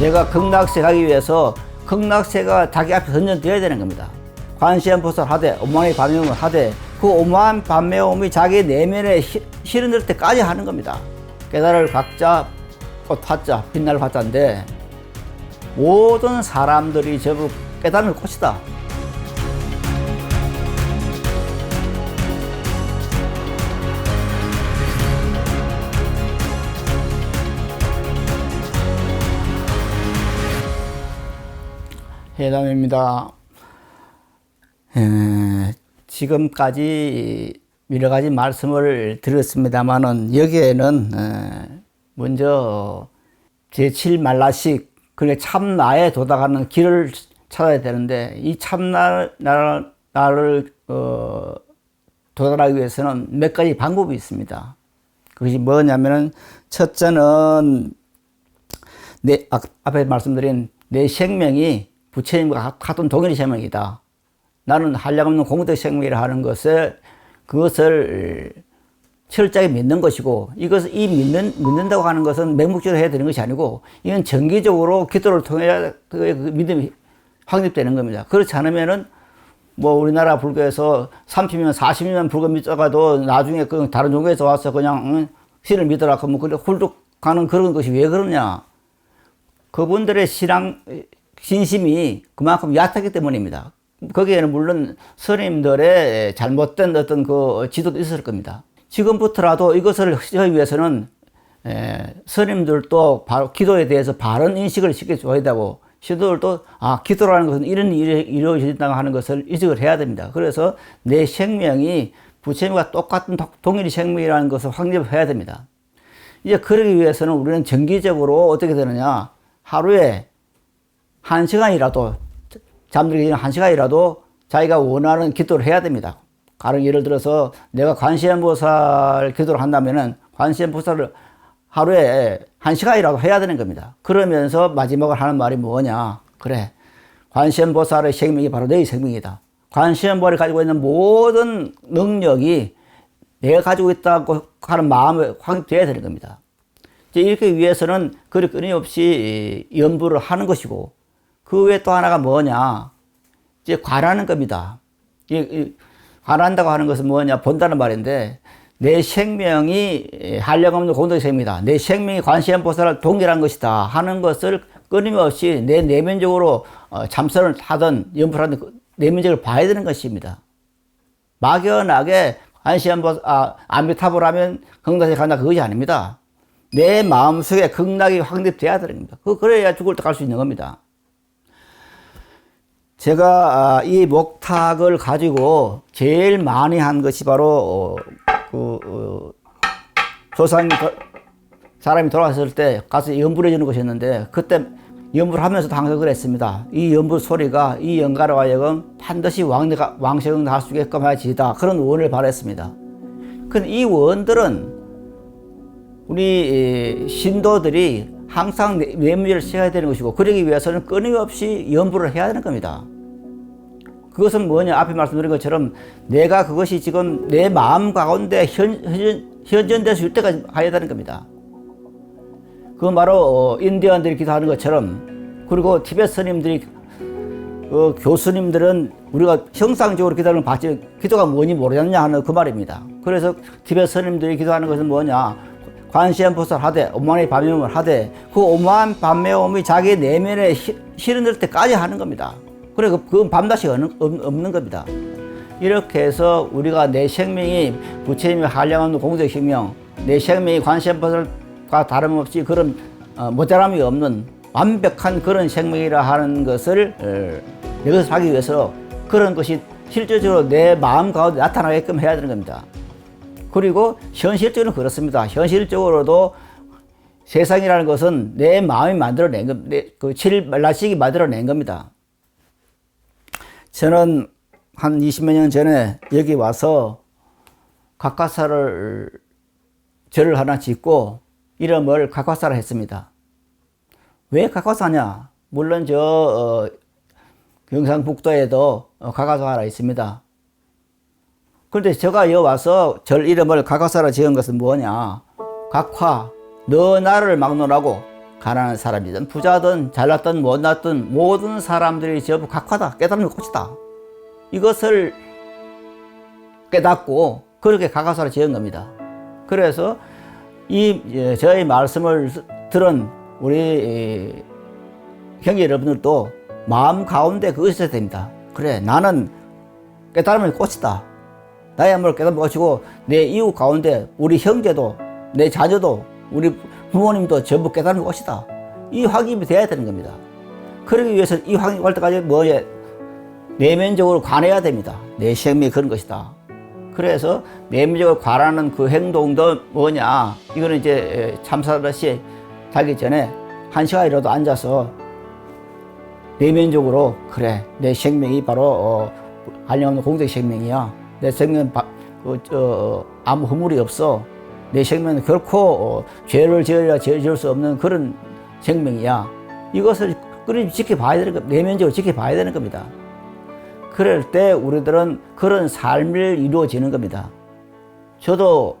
내가 극락세 가기 위해서 극락세가 자기 앞에 선전되어야 되는 겁니다. 관시음보살 하되 오만의 반매움을 하되 그 오만 반매움이 자기 내면에 시- 실현될 때까지 하는 겁니다. 깨달을 각자 꽃 화자 빛날 화자인데 모든 사람들이 전부 깨달을 꽃이다. 해담입니다. 에, 지금까지 여러 가지 말씀을 드렸습니다만은 여기에는 에, 먼저 제7말라식 그게 참나에 도달하는 길을 찾아야 되는데 이 참나를 나를 어, 도달하기 위해서는 몇 가지 방법이 있습니다. 그것이 뭐냐면은 첫째는 내 아, 앞에 말씀드린 내 생명이 부처님과 같은 동일의 생명이다. 나는 한량없는 공덕 생명이라 하는 것을 그것을 철저하게 믿는 것이고 이것을 이 믿는 믿는다고 하는 것은 맹목적으로 해야 되는 것이 아니고 이건 정기적으로 기도를 통해 그 믿음이 확립되는 겁니다. 그렇지 않으면은 뭐 우리나라 불교에서 30년, 40년 불교 믿다가도 나중에 그 다른 종교에서 와서 그냥 응, 신을 믿으라 그러면 그래 훌륭하는 그런 것이 왜 그러냐? 그분들의 신앙 신심이 그만큼 얕았기 때문입니다. 거기에는 물론 스님들의 잘못된 어떤 그 지도도 있을 겁니다. 지금부터라도 이것을 하기 위해서는 에, 스님들도 바로 기도에 대해서 바른 인식을 시켜줘야 되고 시도들도 아 기도라는 것은 이런 일이 이루어진다고 하는 것을 인식을 해야 됩니다. 그래서 내 생명이 부처님과 똑같은 동일의 생명이라는 것을 확립을 해야 됩니다. 이제 그러기 위해서는 우리는 정기적으로 어떻게 되느냐 하루에 한 시간이라도 잠들기 전에 한 시간이라도 자기가 원하는 기도를 해야 됩니다. 가령 예를 들어서 내가 관세음보살 기도를 한다면은 관세음보살을 하루에 한 시간이라도 해야 되는 겁니다. 그러면서 마지막으로 하는 말이 뭐냐? 그래. 관세음보살의 생명이 바로 너의 생명이다. 관세음보살이 가지고 있는 모든 능력이 내가 가지고 있다고 하는 마음에 확립되어야 되는 겁니다. 이렇게 위해서는 그리 끊임없이 연부를 하는 것이고 그 외에 또 하나가 뭐냐? 이제 관하는 겁니다. 이, 이, 관한다고 하는 것은 뭐냐? 본다는 말인데 내 생명이 한량 없는 공덕의 생명이다. 내 생명이 관시음보살을 동일한 것이다 하는 것을 끊임없이 내 내면적으로 어, 참선을 하든 연부를 하든 그 내면적으로 봐야 되는 것입니다. 막연하게 관시음보살, 아, 아미타불 하면 극락에 간다 그것이 아닙니다. 내 마음속에 극락이 확립돼야 겁니다. 그, 그래야 죽을 때 갈 수 있는 겁니다. 제가 아, 이 목탁을 가지고 제일 많이 한 것이 바로 어, 그 어, 조상 사람이 돌아갔을 때 가서 연불해 주는 것이었는데 그때 연불 하면서도 항상 그랬습니다. 이 연불 소리가 이 영가로 하여금 반드시 왕래가 왕생을 할수 있게끔 하지다 그런 원을 바랬습니다. 근데 이 원들은 우리 신도들이 항상 뇌물을 써야 되는 것이고 그러기 위해서는 끊임없이 연부를 해야 되는 겁니다. 그것은 뭐냐 앞에 말씀드린 것처럼 내가 그것이 지금 내 마음 가운데 현, 현, 현전될 수 있을 때까지 해야 되는 겁니다. 그 바로 어, 인디언들이 기도하는 것처럼 그리고 티베트 스님들이 어, 교수님들은 우리가 형상적으로 기도하는 받지 기도가 뭐니 모르겠냐 하는 그 말입니다. 그래서 티베트 스님들이 기도하는 것은 뭐냐 관시음보살 하되 오만의 반매움을 하되 그 오만 반매움이 자기 내면에 시- 실현될 때까지 하는 겁니다. 그래 그- 그건 밤낮이 없는, 겁니다. 이렇게 해서 우리가 내 생명이 부처님의 한량한 공덕 생명, 내 생명이 관시음보살과 다름없이 그런 어, 모자람이 없는 완벽한 그런 생명이라 하는 것을 어, 이것을 하기 위해서 그런 것이 실질적으로 내 마음 가운데 나타나게끔 해야 되는 겁니다. 그리고 현실적으로 그렇습니다. 현실적으로도 세상이라는 것은 내 마음이 만들어낸 것, 그 7말라식이 만들어낸 겁니다. 저는 한 20몇 년 전에 여기 와서 각화사를 절을 하나 짓고 이름을 각화사라 했습니다. 왜 각화사냐? 물론 저 어, 경상북도에도 어, 하나 있습니다. 그런데 제가 여기 와서 절 이름을 각화사라 지은 것은 뭐냐? 각화, 너 나를 막론하고 가난한 사람이든 부자든 잘났든 못났든 모든 사람들이 전부 각화다 깨달음의 꽃이다 이것을 깨닫고 그렇게 가가사를 지은 겁니다. 그래서 이 예, 저의 말씀을 들은 우리 예, 형제 여러분들도 마음 가운데 그것이 됩니다. 그래 나는 깨달음의 꽃이다. 나야말로 깨달음의 꽃이고 내 이웃 가운데 우리 형제도 내 자녀도 우리 부모님도 전부 깨달음의 꽃이다. 이 확인이 돼야 되는 겁니다. 그러기 위해서 이 확인이 올 때까지 뭐에 내면적으로 관해야 됩니다. 내 생명이 그런 것이다. 그래서 내면적으로 관하는 그 행동도 뭐냐? 이거는 이제 참사듯이 자기 전에 한 시간이라도 앉아서 내면적으로 그래 내 생명이 바로 어, 한량없는 공적 생명이야. 내 생명 바, 그, 저, 아무 허물이 없어. 내 생명은 결코 어, 죄를 지으려 지을 수 없는 그런 생명이야. 이것을 끊임없이 지켜봐야 되는 겁니다. 내면적으로 지켜봐야 되는 겁니다. 그럴 때 우리들은 그런 삶을 이루어지는 겁니다. 저도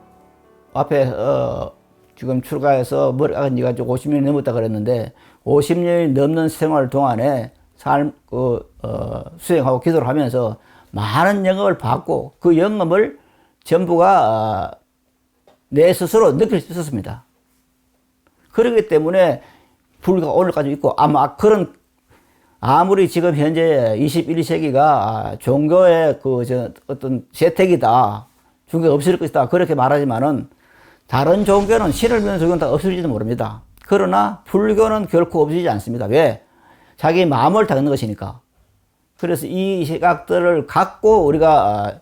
앞에 어, 지금 출가해서 머리가 니가 50년이 넘었다 그랬는데 50년이 넘는 생활 동안에 삶, 그, 어, 수행하고 기도를 하면서 많은 영감을 받고 그 영감을 전부가 어, 내 스스로 느낄 수 있었습니다. 그렇기 때문에 불과 오늘까지 있고 아마 그런 아무리 지금 현재 21세기가 종교의 그저 어떤 재택이다. 종교가 없을 것이다. 그렇게 말하지만은 다른 종교는 신을 믿는 종교는 다 없을지도 모릅니다. 그러나 불교는 결코 없어지지 않습니다. 왜? 자기 마음을 닦는 것이니까. 그래서 이 시각들을 갖고 우리가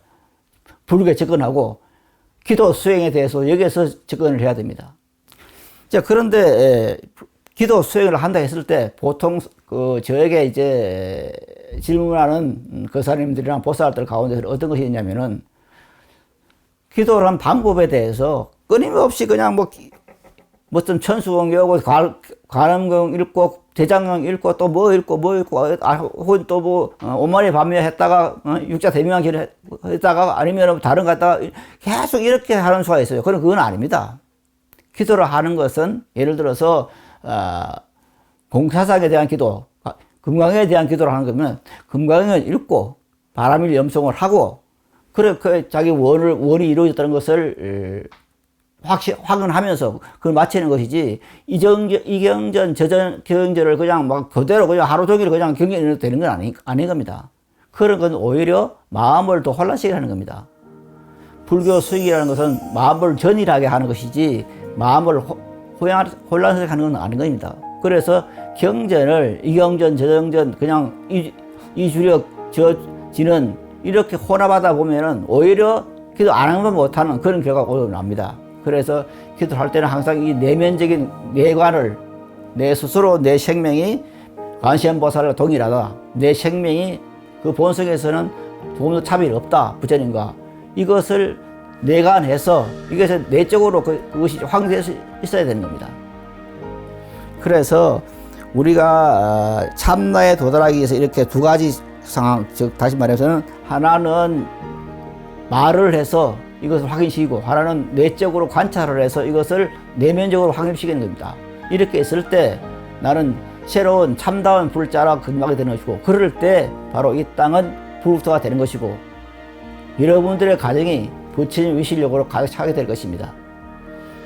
불교에 접근하고 기도 수행에 대해서 여기에서 접근을 해야 됩니다. 자, 그런데 기도 수행을 한다 했을 때 보통 그 저에게 이제 질문하는 거사님들이랑 보살들 가운데 어떤 것이 있냐면은 기도를 한 방법에 대해서 끊임없이 그냥 뭐 무슨 천수공 외우고 관음경 읽고 대장경 읽고 또 뭐 읽고 뭐 읽고 아, 혹은 또뭐 어, 오마리 반며 했다가 어, 육자 길을 했다가 아니면 다른 거 했다가 계속 이렇게 하는 수가 있어요. 그럼 그건 아닙니다. 기도를 하는 것은 예를 들어서 어, 공사상에 대한 기도, 아, 금강에 대한 기도를 하는 거면 금강을 읽고 바람일 염송을 하고 그렇게 자기 원을 원이 이루어졌다는 것을 확시, 확인하면서 그걸 마치는 것이지 이정전, 이경전, 저전, 경전을 그냥 막 그대로 그냥 하루 종일 그냥 경전이 되는 건 아니, 아닌 겁니다. 그런 건 오히려 마음을 더 혼란시키게 하는 겁니다. 불교 수익이라는 것은 마음을 전일하게 하는 것이지 마음을 혼란스럽게 하는 건 아닌 겁니다. 그래서 경전을 이경전, 저정전 그냥 이, 이주력, 저 지는 이렇게 혼합하다 보면은 오히려 기도 안 하면 못하는 그런 결과가 오히려 납니다. 그래서 기도할 때는 항상 이 내면적인 내관을 내 스스로 내 생명이 관시음보살과 동일하다. 내 생명이 그 본성에서는 조금도 차별이 없다. 부처님과 이것을 내관해서 이것을 내적으로 그, 그것이 확인돼서 있어야 되는 겁니다. 그래서 우리가 참나에 도달하기 위해서 이렇게 두 가지 상황, 즉 다시 말해서는 하나는 말을 해서 이것을 확인시키고 하나는 내적으로 관찰을 해서 이것을 내면적으로 확인시키는 겁니다. 이렇게 했을 때 나는 새로운 참다운 불자라 근막이 되는 것이고 그럴 때 바로 이 땅은 불부터가 되는 것이고 여러분들의 가정이 부처님 위실력으로 가득 차게 될 것입니다.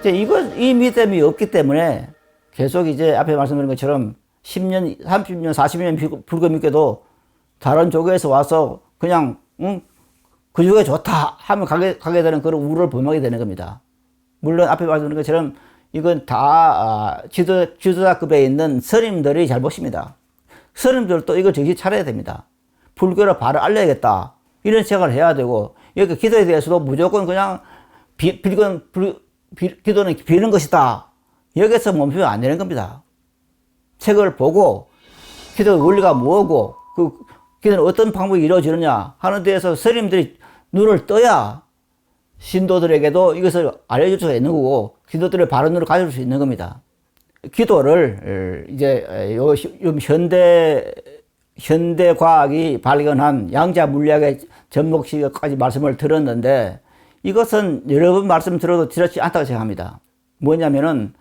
이제 이거 이 믿음이 없기 때문에 계속 이제 앞에 말씀드린 것처럼 10년, 30년, 40년 불교 믿게도 다른 쪽에서 와서 그냥 응? 그 중에 좋다 하면 가게, 가게 되는 그런 우를 범하게 되는 겁니다. 물론 앞에 말씀드린 것처럼 이건 다 아, 지도, 지도자급에 있는 스님들이 잘못입니다. 스님들도 이걸 정신 차려야 됩니다. 불교를 바로 알려야겠다. 이런 생각을 해야 되고 여기 기도에 대해서도 무조건 그냥 비, 빌건, 불, 비, 기도는 비는 것이다. 여기서 멈추면 안 되는 겁니다. 책을 보고 기도의 원리가 뭐고 그 기도는 어떤 방법이 이루어지느냐 하는 데에서 스님들이 눈을 떠야 신도들에게도 이것을 알려줄 수가 있는 거고 기도들의 바른 눈을 가질 수 있는 겁니다. 기도를 이제 요 현대 현대 과학이 발견한 양자 물리학의 접목시까지 말씀을 들었는데 이것은 여러 번 말씀 들어도 지렇지 않다고 생각합니다. 뭐냐면은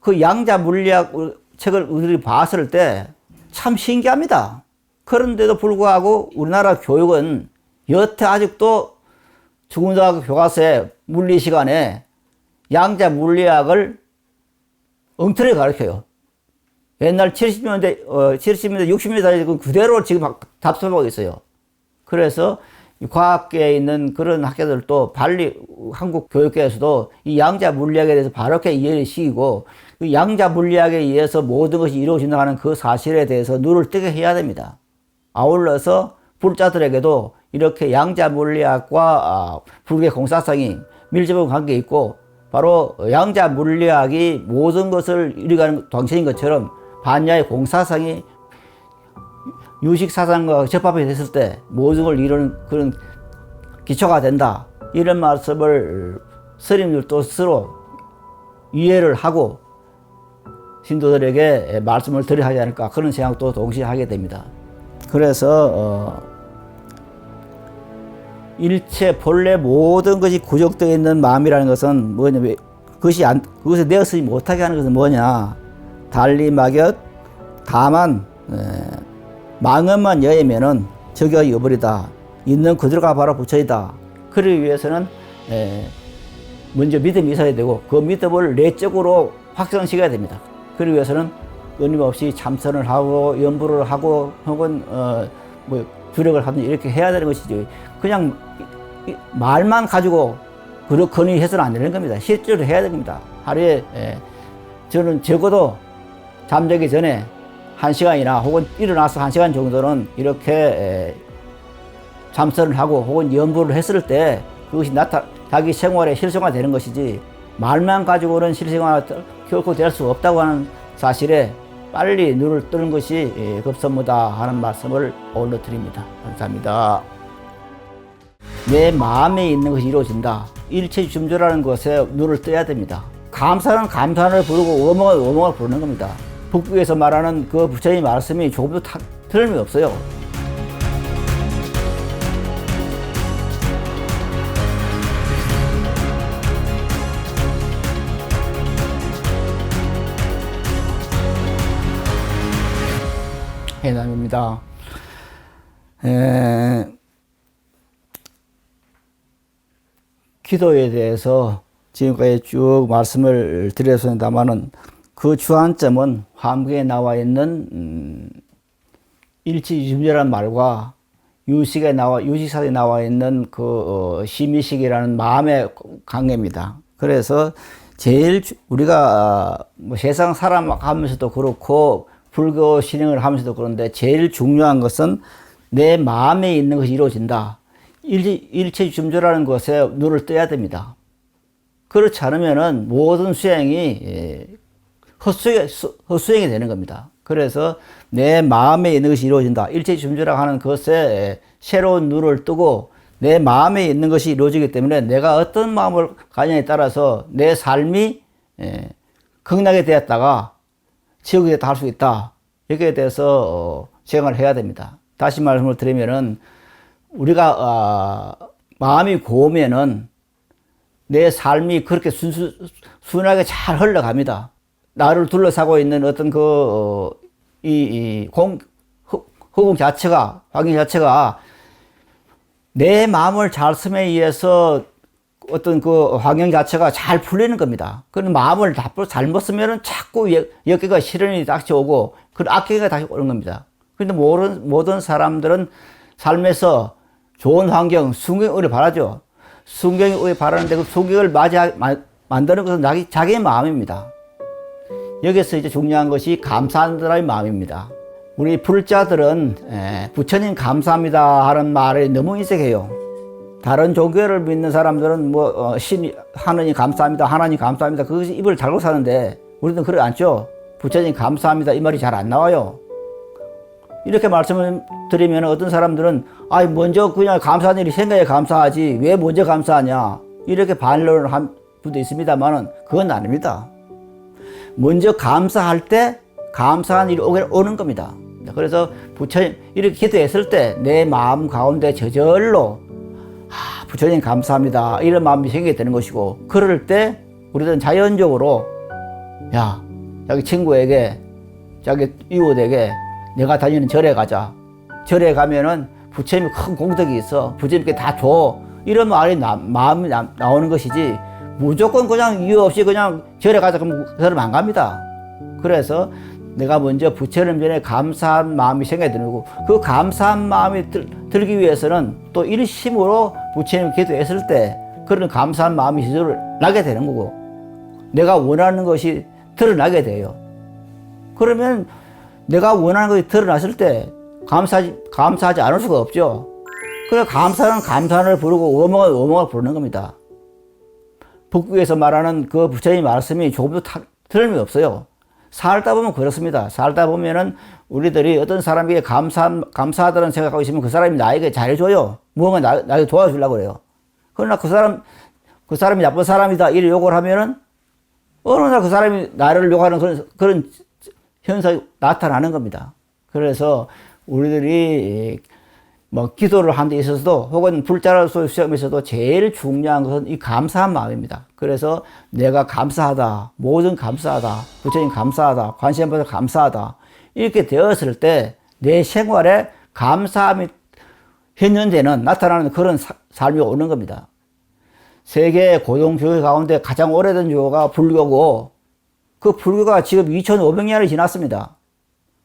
그 양자 물리학 책을 우리들이 봤을 때 참 신기합니다. 그런데도 불구하고 우리나라 교육은 여태 아직도 중고등학교 교과서의 물리 시간에 양자 물리학을 엉터리 가르쳐요. 옛날 70년대, 어, 70년대, 60년대 그 그대로 지금 답습하고 있어요. 그래서 이 과학계에 있는 그런 학교들도 발리 한국 교육계에서도 이 양자 물리학에 대해서 바르게 이해를 시키고 그 양자 물리학에 의해서 모든 것이 이루어진다는 그 사실에 대해서 눈을 뜨게 해야 됩니다. 아울러서 불자들에게도 이렇게 양자 물리학과 아, 불교의 공사성이 밀접한 관계에 있고 바로 양자 물리학이 모든 것을 이루어가는 당신인 것처럼 반야의 공사성이 유식 사상과 접합이 됐을 때 모든 걸 이루는 그런 기초가 된다. 이런 말씀을 스님들도 스스로 이해를 하고 신도들에게 말씀을 드려야 하지 않을까 그런 생각도 동시에 하게 됩니다. 그래서 어, 일체 본래 모든 것이 구족되어 있는 마음이라는 것은 뭐냐 왜 그것이 안 그것을 내어쓰지 못하게 하는 것은 뭐냐. 달리 막연 다만 에, 망언만 여의면은 저기가 여버리다. 있는 그대로가 바로 부처이다. 그러기 위해서는 에, 먼저 믿음이 있어야 되고 그 믿음을 내적으로 확정시켜야 됩니다. 그러기 위해서는 끊임없이 참선을 하고 연부를 하고 혹은 어, 뭐 주력을 하든 이렇게 해야 되는 것이지 그냥 말만 가지고 그렇거니 해서는 안 되는 겁니다. 실제로 해야 됩니다. 하루에 예, 저는 적어도 잠자기 전에 한 시간이나 혹은 일어나서 한 시간 정도는 이렇게 에, 참선을 하고 혹은 연구를 했을 때 그것이 나타 자기 생활에 실생활 되는 것이지 말만 가지고는 실생활 결코 될 수 없다고 하는 사실에 빨리 눈을 뜨는 것이 예, 급선무다 하는 말씀을 올려 드립니다. 감사합니다. 내 마음에 있는 것이 이루어진다. 일체 중조라는 것에 눈을 떠야 됩니다. 감사는 감사를 부르고 어멍은 어멍을 부르는 겁니다. 북부에서 말하는 그 부처님 말씀이 조금도 타, 틀림이 없어요. 해남입니다. 에, 기도에 대해서 지금까지 쭉 말씀을 드렸습니다만은 그 주안점은 화엄경에 나와 있는 음, 일치유심이라는 말과 유식에 나와 유식사에 나와 있는 그 어, 심의식이라는 마음의 관계입니다. 그래서 제일 주- 우리가 어, 뭐 세상 사람 하면서도 그렇고 불교 신행을 하면서도 그런데 제일 중요한 것은 내 마음에 있는 것이 이루어진다. 일체, 중조라는 것에 눈을 떠야 됩니다. 그렇지 않으면은 모든 수행이 예, 헛수행, 수- 헛수행이 되는 겁니다. 그래서 내 마음에 있는 것이 이루어진다. 일체 중조라고 하는 것에 예, 새로운 눈을 뜨고 내 마음에 있는 것이 이루어지기 때문에 내가 어떤 마음을 가냐에 따라서 내 삶이 예, 극락에 되었다가 지옥에 되었다 할 수 있다. 여기에 대해서 어, 생각을 해야 됩니다. 다시 말씀을 드리면은 우리가 아, 마음이 고우면은 내 삶이 그렇게 순수, 순하게 잘 흘러갑니다. 나를 둘러싸고 있는 어떤 그, 어, 이, 이 공, 허- 허공 자체가, 환경 자체가 내 마음을 잘 쓰에 의해서 어떤 그 환경 자체가 잘 풀리는 겁니다. 그런 마음을 잘못 쓰면은 자꾸 여- 여기가 시련이 닥쳐오고 그 악기가 다시 오는 겁니다. 그런데 모든, 모든 사람들은 삶에서 좋은 환경, 순경을 바라죠. 순경을 바라는데 그 순경을 맞이, 마- 만드는 것은 자기, 자기의 마음입니다. 여기서 이제 중요한 것이 감사하는 사람의 마음입니다. 우리 불자들은 에, 부처님 감사합니다 하는 말에 너무 인색해요. 다른 종교를 믿는 사람들은 뭐 어, 신 하느님 감사합니다 하나님 감사합니다 그것이 입을 달고 사는데 우리는 그러지 않죠. 부처님 감사합니다 이 말이 잘 안 나와요. 이렇게 말씀을 드리면 어떤 사람들은 아 먼저 그냥 감사한 일이 생겨야 감사하지 왜 먼저 감사하냐 이렇게 반론을 한 분도 있습니다만은 그건 아닙니다. 먼저 감사할 때 감사한 일이 오게 오는 겁니다. 그래서 부처님 이렇게 기도했을 때 내 마음 가운데 저절로 아, 부처님 감사합니다 이런 마음이 생기게 되는 것이고 그럴 때 우리는 자연적으로 야 자기 친구에게 자기 이웃에게 내가 다니는 절에 가자. 절에 가면은 부처님이 큰 공덕이 있어. 부처님께 다 줘. 이런 말이 나, 마음이 나, 나오는 것이지 무조건 그냥 이유 없이 그냥 절에 가자 그러면 그 사람 안 갑니다. 그래서 내가 먼저 부처님 전에 감사한 마음이 생겨야 되는 거고 그 감사한 마음이 들, 들기 위해서는 또 일심으로 부처님 기도했을 때 그런 감사한 마음이 시절을 나게 되는 거고 내가 원하는 것이 드러나게 돼요. 그러면 내가 원하는 것이 드러났을 때 감사하지, 감사하지 않을 수가 없죠. 그래 감사는 감사를 부르고 어멍은 어멍을 부르는 겁니다. 북구에서 말하는 그 부처님 말씀이 조금도 타, 틀림이 없어요. 살다 보면 그렇습니다. 살다 보면은 우리들이 어떤 사람에게 감사, 감사하다는 생각하고 있으면 그 사람이 나에게 잘해줘요. 무언가 나, 나에게 도와주려고 그래요. 그러나 그 사람, 그 사람이 나쁜 사람이다. 이를 욕을 하면은 어느 날 그 사람이 나를 욕하는 그런, 그런 현상이 나타나는 겁니다. 그래서 우리들이 뭐 기도를 하는 데 있어서도 혹은 불자랄 시험에서도 제일 중요한 것은 이 감사한 마음입니다. 그래서 내가 감사하다, 모든 감사하다, 부처님 감사하다, 관세음보다 감사하다 이렇게 되었을 때 내 생활에 감사함이 현현되는 나타나는 그런 사, 삶이 오는 겁니다. 세계 고동 교회 가운데 가장 오래된 교가 불교고 그 불교가 지금 2,500년이 지났습니다.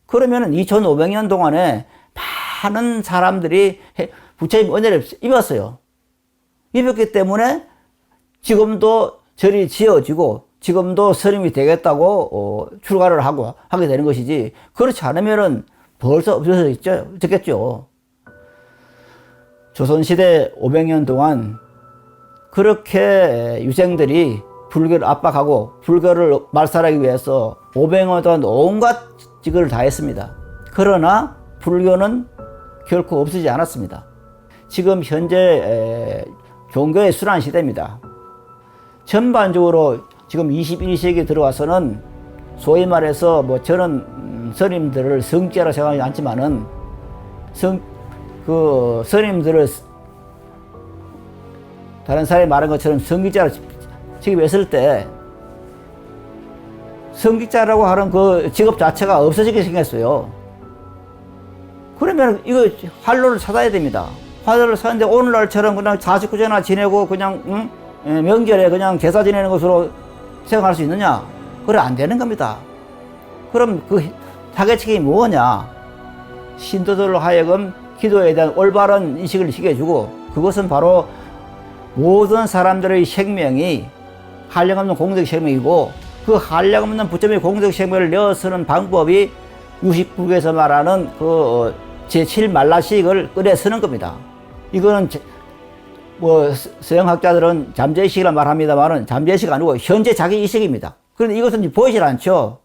그러면은 2,500년 동안에 많은 사람들이 부처님 은혜를 입었어요. 입었기 때문에 지금도 절이 지어지고 지금도 스님이 되겠다고 어, 출가를 하고 하게 되는 것이지 그렇지 않으면은 벌써 됐겠죠. 조선시대 500년 동안 그렇게 유생들이 불교를 압박하고 불교를 말살하기 위해서 500년 동안 온갖 직을 다 했습니다. 그러나 불교는 결코 없어지지 않았습니다. 지금 현재 종교의 순환 시대입니다. 전반적으로 지금 21세기 들어와서는 소위 말해서 뭐 저는 스님들을 성자로 생각하지 않지만은 성, 그 스님들을 다른 사람이 말한 것처럼 성기자로 취급했을 때 성직자라고 하는 그 직업 자체가 없어지게 생겼어요. 그러면 이거 활로를 찾아야 됩니다. 활로를 찾는데 오늘날처럼 그냥 49제나 지내고 그냥 응? 예, 명절에 그냥 제사 지내는 것으로 생각할 수 있느냐? 그래 안 되는 겁니다. 그럼 그 타겟책이 뭐냐? 신도들로 하여금 기도에 대한 올바른 인식을 시켜주고 그것은 바로 모든 사람들의 생명이 한량 없는 공적 생명이고 그 한량 없는 부처의 공적 생명을 내어쓰는 방법이 유식북에서 말하는 그 제7말라식을 끓여 쓰는 겁니다. 이거는 뭐 서양학자들은 잠재의식이라 말합니다만은 잠재의식 아니고 현재 자기 의식입니다. 그런데 이것은 보이질 않죠.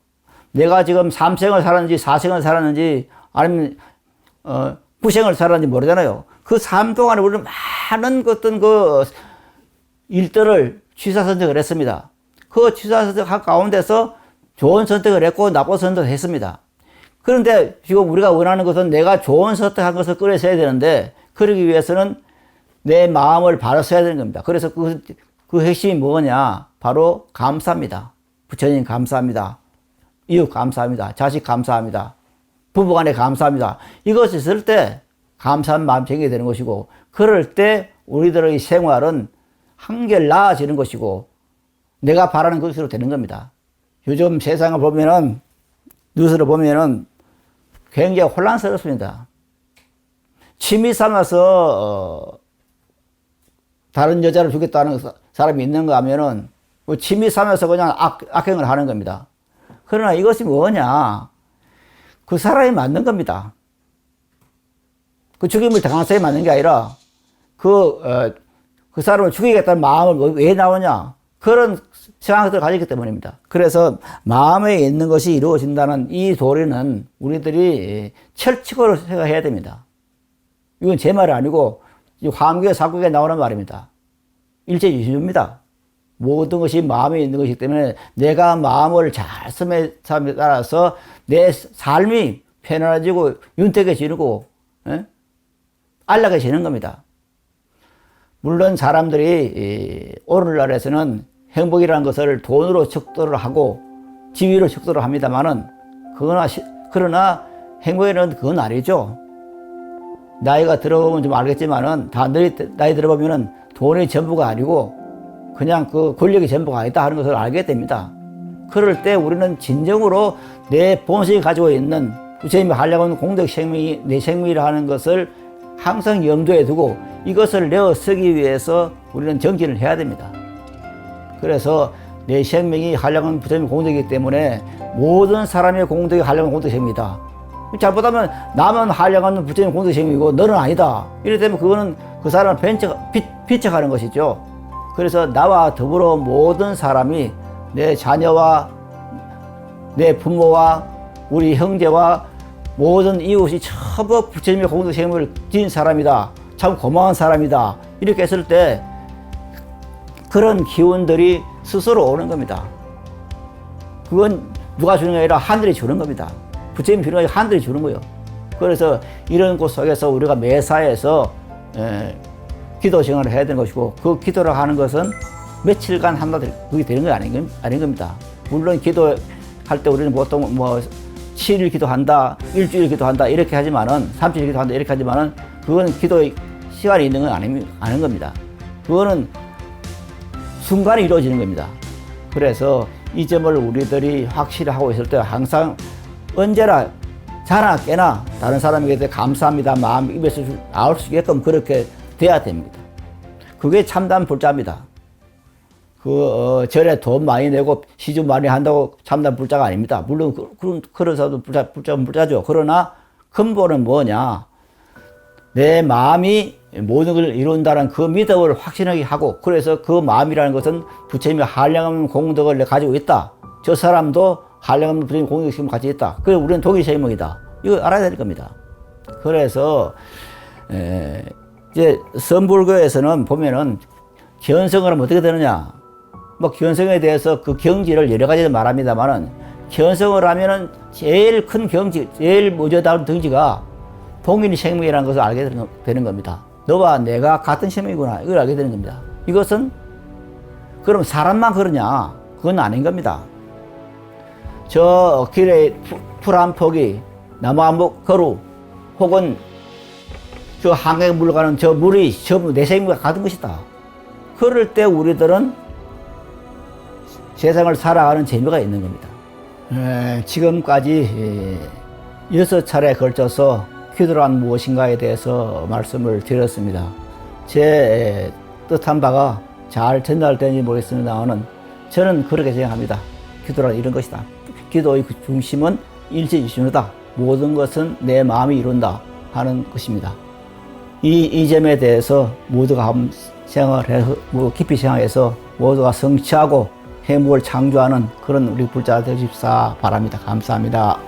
내가 지금 3생을 살았는지 4생을 살았는지 아니면 어, 9생을 살았는지 모르잖아요. 그 삶 동안에 우리는 많은 어떤 그 일들을 취사 선택을 했습니다. 그 취사 선택 가운데서 좋은 선택을 했고 나쁜 선택을 했습니다. 그런데 지금 우리가 원하는 것은 내가 좋은 선택한 것을 써야 되는데 그러기 위해서는 내 마음을 바로 써야 되는 겁니다. 그래서 그, 그 핵심이 뭐냐? 바로 감사합니다. 부처님 감사합니다. 이웃 감사합니다. 자식 감사합니다. 부부간에 감사합니다. 이것이 있을 때 감사한 마음 생기게 되는 것이고 그럴 때 우리들의 생활은 한결 나아지는 것이고 내가 바라는 것으로 되는 겁니다. 요즘 세상을 보면은 뉴스를 보면은 굉장히 혼란스럽습니다. 취미 삼아서 어, 다른 여자를 주겠다는 사람이 있는가 하면은 그 취미 삼아서 그냥 악, 악행을 하는 겁니다. 그러나 이것이 뭐냐? 그 사람이 맞는 겁니다. 그 죽임을 당한 사람이 맞는 게 아니라 그, 어, 그 사람을 죽이겠다는 마음을 왜 나오냐? 그런 생각들을 가졌기 때문입니다. 그래서 마음에 있는 것이 이루어진다는 이 도리는 우리들이 철칙으로 생각해야 됩니다. 이건 제 말이 아니고 화엄계 사국에 나오는 말입니다. 일제 유신입니다. 모든 것이 마음에 있는 것이기 때문에 내가 마음을 잘 쓰에 따라서 내 삶이 편안해지고 윤택해지고 예? 안락해지는 겁니다. 물론 사람들이 오늘날에서는 행복이라는 것을 돈으로 측도를 하고 지위를 척도를 합니다만은 그러나 시- 그러나 행복에는 그건 아니죠. 나이가 들어보면 좀 알겠지만은 다 나이, 나이 들어보면은 돈이 전부가 아니고 그냥 그 권력이 전부가 아니다 하는 것을 알게 됩니다. 그럴 때 우리는 진정으로 내 본성이 가지고 있는 부처님이 하려고 하는 공덕 생명이 내 생명이라 하는 것을 항상 염두에 두고 이것을 내어 쓰기 위해서 우리는 정진을 해야 됩니다. 그래서 내 생명이 한량은 부처님의 공덕이기 때문에 모든 사람의 공덕이 한량은 공덕생입니다. 잘못하면 나만 한량은 부처님의 공덕생이고 너는 아니다. 이래 되면 그거는 그 사람을 비, 비척하는 것이죠. 그래서 나와 더불어 모든 사람이 내 자녀와 내 부모와 우리 형제와 모든 이웃이 전부 부처님의 공덕생을 지닌 사람이다. 참 고마운 사람이다. 이렇게 했을 때 그런 기운들이 스스로 오는 겁니다. 그건 누가 주는 게 아니라 하늘이 주는 겁니다. 부처님 주는 게 하늘이 주는 거예요. 그래서 이런 곳 속에서 우리가 매사에서 에, 기도 생활을 해야 되는 것이고 그 기도를 하는 것은 며칠간 한마디 그게 되는 게 아닌, 아닌 겁니다. 물론 기도할 때 우리는 보통 뭐 7일 기도한다, 일주일 기도한다 이렇게 하지만은 30일 기도한다 이렇게 하지만은 그건 기도의 시간이 있는 건 아니, 아닌 겁니다. 그거는 순간에 이루어지는 겁니다. 그래서 이 점을 우리들이 확실히 하고 있을 때 항상 언제나 자나 깨나 다른 사람에게 감사합니다. 마음 입에서 나올 수 있게끔 그렇게 돼야 됩니다. 그게 참담 불자입니다. 그 어, 절에 돈 많이 내고 시주 많이 한다고 참담 불자가 아닙니다. 물론 그, 그, 그래서도 불자, 불자는 불자죠. 그러나 근본은 뭐냐? 내 마음이 모든 걸 이룬다는 그 믿음을 확신하게 하고 그래서 그 마음이라는 것은 부처님의 한량없는 공덕을 가지고 있다. 저 사람도 한량없는 부처님 공덕을 지금 가지고 있다. 그래서 우리는 독일생명이다. 이거 알아야 될 겁니다. 그래서 에, 이제 선불교에서는 보면은 견성을 하면 어떻게 되느냐? 뭐 견성에 대해서 그 경지를 여러 가지 말합니다만은 견성을 하면은 제일 큰 경지, 제일 모자다운 경지가 동일이 생명이라는 것을 알게 되는 겁니다. 너와 내가 같은 생명이구나. 이걸 알게 되는 겁니다. 이것은 그럼 사람만 그러냐? 그건 아닌 겁니다. 저 길에 풀한 폭이 나무 한폭 거루 혹은 저 한강에 물러가는 저 물이 전부 내 생명과 같은 것이다. 그럴 때 우리들은 세상을 살아가는 재미가 있는 겁니다. 에, 지금까지 에, 여섯 차례 걸쳐서 기도란 무엇인가에 대해서 말씀을 드렸습니다. 제 뜻한 바가 잘 전달되는지 모르겠습니다만 저는 그렇게 생각합니다. 기도란 이런 것이다. 기도의 그 중심은 일체이심이다. 모든 것은 내 마음이 이룬다 하는 것입니다. 이, 이 점에 대해서 모두가 생활해서, 뭐 깊이 생각해서 모두가 성취하고 행복을 창조하는 그런 우리 불자 되십사 바랍니다. 감사합니다.